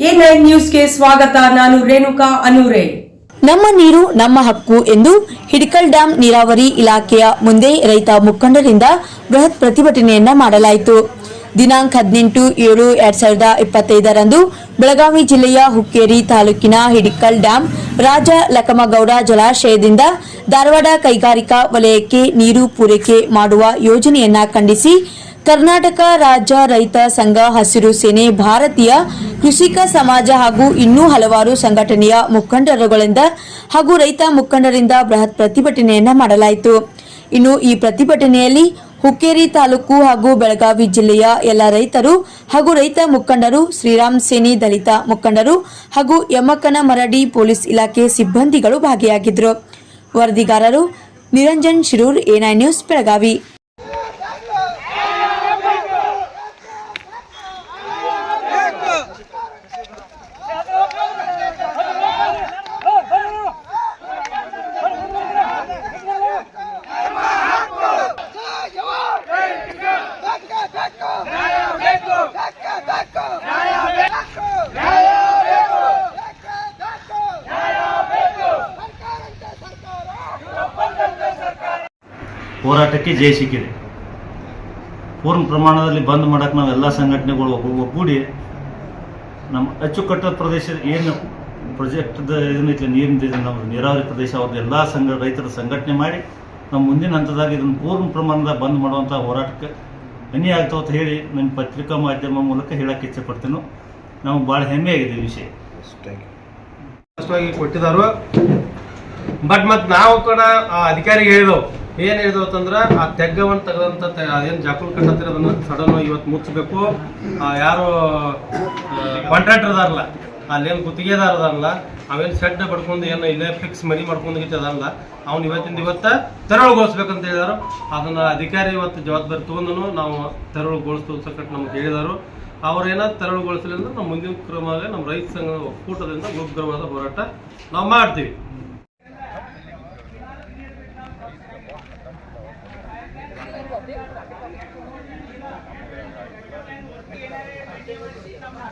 A nine ನ್ಯೂಸ್ಗೆ ಸ್ವಾಗತ, ನಾನು ರೇಣುಕಾ ಅನೂರೆ. ನಮ್ಮ ನೀರು ನಮ್ಮ ಹಕ್ಕು ಎಂದು ಹಿಡಿಕಲ್ ಡ್ಯಾಂ ನೀರಾವರಿ ಇಲಾಖೆಯ ಮುಂದೆ ರೈತ ಮುಖಂಡರಿಂದ ಬೃಹತ್ ಪ್ರತಿಭಟನೆಯನ್ನ ಮಾಡಲಾಯಿತು. ದಿನಾಂಕ ಹದಿನೆಂಟು ಏಳು ಎರಡ್ ಸಾವಿರದ ಇಪ್ಪತ್ತೈದರಂದು ಬೆಳಗಾವಿ ಜಿಲ್ಲೆಯ ಹುಕ್ಕೇರಿ ತಾಲೂಕಿನ ಹಿಡಿಕಲ್ ಡ್ಯಾಂ ರಾಜ ಲಕಮಗೌಡ ಜಲಾಶಯದಿಂದ ಧಾರವಾಡ ಕೈಗಾರಿಕಾ ವಲಯಕ್ಕೆ ನೀರು ಪೂರೈಕೆ ಮಾಡುವ ಯೋಜನೆಯನ್ನ ಖಂಡಿಸಿ ಕರ್ನಾಟಕ ರಾಜ್ಯ ರೈತ ಸಂಘ ಹಸಿರು ಸೇನೆ ಭಾರತೀಯ ಕೃಷಿಕ ಸಮಾಜ ಹಾಗೂ ಇನ್ನೂ ಹಲವಾರು ಸಂಘಟನೆಯ ಮುಖಂಡರುಗಳಿಂದ ಹಾಗೂ ರೈತ ಮುಖಂಡರಿಂದ ಬೃಹತ್ ಪ್ರತಿಭಟನೆಯನ್ನು ಮಾಡಲಾಯಿತು. ಇನ್ನು ಈ ಪ್ರತಿಭಟನೆಯಲ್ಲಿ ಹುಕ್ಕೇರಿ ತಾಲೂಕು ಹಾಗೂ ಬೆಳಗಾವಿ ಜಿಲ್ಲೆಯ ಎಲ್ಲ ರೈತರು ಹಾಗೂ ರೈತ ಮುಖಂಡರು, ಶ್ರೀರಾಮ್ ಸೇನಿ ದಲಿತ ಮುಖಂಡರು ಹಾಗೂ ಯಮಕನ ಮರಡಿ ಪೊಲೀಸ್ ಇಲಾಖೆ ಸಿಬ್ಬಂದಿಗಳು ಭಾಗಿಯಾಗಿದ್ದರು ವರದಿಗಾರರು Niranjan Shirur, A nine news, Belagavi. ಹೋರಾಟಕ್ಕೆ ಜಯ ಸಿಕ್ಕಿದೆ. ಪೂರ್ಣ ಪ್ರಮಾಣದಲ್ಲಿ ಬಂದ್ ಮಾಡಕ್ಕೆ ನಾವು ಎಲ್ಲ ಸಂಘಟನೆಗಳು ಒಗ್ಗೂ- ಒಗ್ಗೂಡಿ ನಮ್ಮ ಅಚ್ಚುಕಟ್ಟ ಪ್ರದೇಶದ ಏನು ಪ್ರಾಜೆಕ್ಟ್ದ ಇದನ್ನೈತಿ ನೀರಿನ ನಮ್ಮ ನೀರಾವರಿ ಪ್ರದೇಶ ಅವ್ರದ್ದು ಎಲ್ಲ ಸಂಘ ರೈತರ ಸಂಘಟನೆ ಮಾಡಿ ನಮ್ಮ ಮುಂದಿನ ಹಂತದಾಗ ಇದನ್ನು ಪೂರ್ಣ ಪ್ರಮಾಣದಾಗ ಬಂದ್ ಮಾಡುವಂಥ ಹೋರಾಟಕ್ಕೆ ಹನಿ ಆಗ್ತಾವ ಅಂತ ಹೇಳಿ ನನ್ನ ಪತ್ರಿಕಾ ಮಾಧ್ಯಮ ಮೂಲಕ ಹೇಳಕ್ಕೆ ಇಚ್ಛೆಪಡ್ತೇನೆ ನಮಗೆ ಭಾಳ ಹೆಮ್ಮೆ ಆಗಿದೆ ಈ ವಿಷಯ. ಕೊಟ್ಟಿದ್ದಾರೆ ಬಟ್ ಮತ್ತೆ ನಾವು ಕೂಡ ಆ ಅಧಿಕಾರಿಗೆ ಹೇಳಿದೆವು. ಏನ್ ಹೇಳಿದ್ರು ಅಂತಂದ್ರ ಆ ತೆಗ್ಗವನ್ನು ತೆಗೆದಂತ ಅದೇನ್ ಜಾಕುಲ್ ಕಟ್ಟತ್ತಿರ ಅದನ್ನ ಸಡನ್ ಇವತ್ತು ಮುಚ್ಚಬೇಕು ಯಾರು ಕಾಂಟ್ರಾಕ್ಟರ್ ಅದಾರಲ್ಲ ಅಲ್ಲೇನು ಗುತ್ತಿಗೆದಾರ ಅದಾರಲ್ಲ ಅವೇನ್ ಸೆಡ್ ಪಡ್ಕೊಂಡು ಏನು ಇಲ್ಲೇ ಫಿಕ್ಸ್ ಮನಿ ಮಾಡ್ಕೊಂಡು ಅದಲ್ಲ ಅವ್ನು ಇವತ್ತಿಂದ ಇವತ್ತ ತೆರವುಗೊಳಿಸ್ಬೇಕಂತ ಹೇಳಿದಾರು. ಅದನ್ನ ಅಧಿಕಾರಿ ಇವತ್ತು ಜವಾಬ್ದಾರಿ ತಗೊಂಡು ನಾವು ತೆರವುಗೊಳಿಸ್ತು ಸಕಟ್ ನಮ್ಗೆ ಹೇಳಿದಾರು. ಅವ್ರು ಏನಾದ್ರು ತೆರವುಗೊಳಿಸಲಿ ಅಂದ್ರೆ ನಮ್ಮ ಮುಂದಿನ ಕ್ರಮ ನಮ್ಮ ರೈತ ಸಂಘ ಒಕ್ಕೂಟದಿಂದ ಉಗ್ರವಾದ ಹೋರಾಟ ನಾವು ಮಾಡ್ತೀವಿ. ಯಾಕೆ